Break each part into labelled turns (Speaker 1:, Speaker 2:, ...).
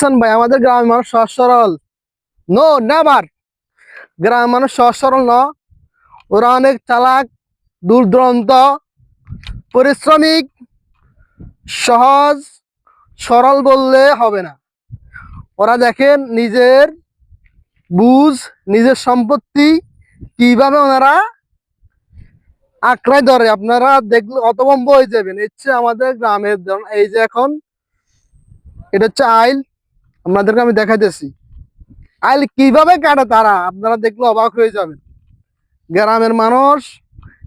Speaker 1: দেখছেন ভাই, আমাদের গ্রামের মানুষ সহজ সরল। নো নেভার গ্রামের মানুষ সহজ সরল ন। ওরা অনেক চালাক দূর পরিশ্রমিক, সহজ, সরল বললে হবে না। ওরা দেখেন নিজের বুঝ, নিজের সম্পত্তি কীভাবে ওনারা আঁকড়ায় ধরে। আপনারা দেখলে হতভম্ব হয়ে যাবেন। হচ্ছে আমাদের গ্রামের এই যে এখন, এটা হচ্ছে আইল। আপনাদেরকে আমি দেখাইতেছি। আইল কীভাবে কাটে তারা? আপনারা দেখলে অবাক হয়ে যাবেন। গ্রামের মানুষ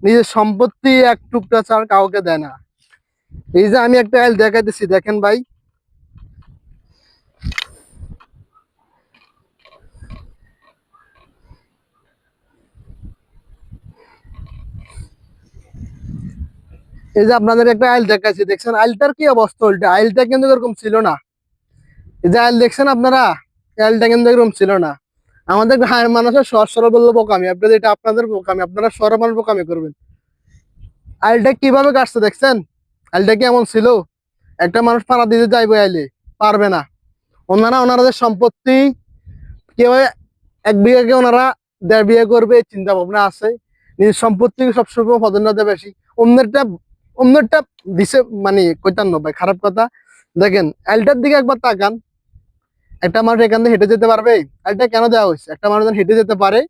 Speaker 1: নিজের সম্পত্তি এক টুকটা ছাড় কাউকে দেয় না। এই যে আমি একটা আইল দেখাইতেছি, দেখেন ভাই। এই যে আপনাদের একটা আইল দেখাইছি, দেখছেন? আইলটার কি অবস্থা উল্টা? আইলটা কিন্তু এরকম ছিল না। যে আইল দেখছেন আপনারা? আইলটা কিন্তু এরকম ছিল না। আমাদের গ্রামের মানুষের সর সরল বলল বোকামি। আপনাদের এটা আপনাদের বোকামি, আপনারা সরল মানুষ বোকামি করবেন। আইলটা কীভাবে কাটছে দেখছেন? আইলটা কি এমন ছিল? একটা মানুষ পাড়া দিতে যাইবে আইলে পারবে না। ওনারা, ওনাদের সম্পত্তি কীভাবে এক বিঘাকে ওনারা দেড় বিঘা করবে চিন্তা ভাবনা আছে। নিজের সম্পত্তি সবসময় প্রাধান্য বেশি। অন্যেরটা অন্যেরটা দিছে মানে কইতান্ন ভাই, খারাপ কথা। দেখেন আইলটার দিকে একবার তাকান। একটা মানুষ এখান থেকে হেঁটে যেতে পারবে? আইলটা কেন দেওয়া হয়েছে? একটা মানুষ হেঁটে যেতে পারে,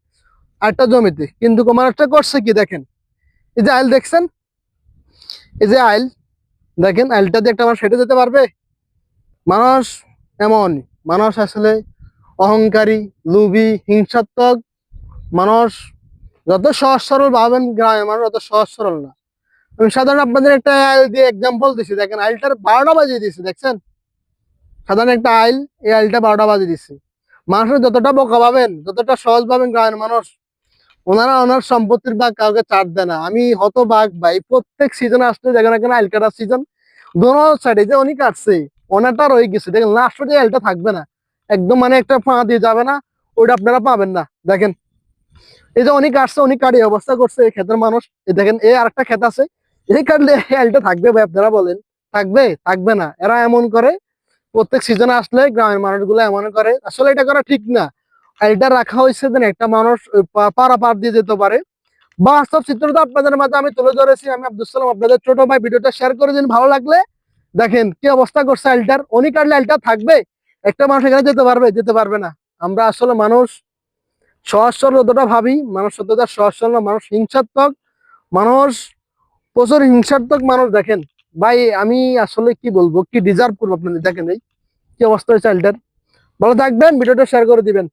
Speaker 1: আরেকটা জমিতে। কিন্তু মানুষটা করছে কি দেখেন? এই যে আইল দেখছেন? এই যে আইল, দেখেন আইলটা দিয়ে একটা মানুষ হেঁটে যেতে পারবে? মানুষ এমন, মানুষ আসলে অহংকারী লুবি হিংসাত্মক, মানুষ যত সহজ সরল ভাবেন গ্রামের মানুষ অত সহজ সরল না। আমি সাধারণ আপনাদের একটা আইল দিয়ে এক্সাম্পল দিচ্ছি দেখেন আইলটার বারোটা বাজিয়ে দিয়েছি, দেখছেন? সাধারণ একটা আইল, এই আইলটা বারোটা বাজে দিচ্ছে মানুষের যতটা বোকা পাবেন যতটা সহজ পাবেন গ্রামের মানুষ, ওনারা ওনার সম্পত্তির বাঘ কাউকে চাট দেয় না। আমি হত বাঘ ভাই, প্রত্যেক সিজন আসলে দেখেন এখানে আইল কাটার সিজন দোনো সাইডে যে উনি কাটছে, ওনারটা রয়ে গেছে। দেখেন লাস্ট যে আইলটা থাকবে না, একদম মানে একটা ফাঁ দিয়ে যাবে না, ওইটা আপনারা পাবেন না। দেখেন, এই যে উনি কাটছে, উনি কাটি অবস্থা করছে এই ক্ষেতের মানুষ। এই দেখেন, এই আরেকটা ক্ষেত আছে, এই কাটলে আইলটা থাকবে ভাই, আপনারা বলেন। থাকবে থাকবে না। এরা এমন করে প্রত্যেক সিজনে আসলে গ্রামের মানুষগুলো এমন করে। আসলে এটা করা ঠিক না। আইলটা রাখা হয়েছে যেন একটা মানুষ ওই পা- পাড়া পার দিয়ে যেতে পারে। বাস্তব চিত্রটা আপনাদের মাঝে আমি তুলে ধরেছি। আমি আব্দুল সালাম আপনাদের ছোট ভাই, ভিডিওটা শেয়ার করে দিন, ভালো লাগলে। দেখেন কি অবস্থা করছে আইলটার উনি কাটলে আইলটা থাকবে? একটা মানুষ এখানে যেতে পারবে? যেতে পারবে না। আমরা আসলে মানুষ সহজ যতটা ভাবি। মানুষ ততটা সহজ মানুষ হিংসাত্মক। মানুষ প্রচুর হিংসাত্মক মানুষ, দেখেন। ভাই, আমি আসলে কি বলব, কি ডিজার্ভ করব আপনাদের, দেখেন এই কি অবস্থা হয়েছে আইলটার ভালো থাকবেন, ভিডিওটা শেয়ার করে দিবেন।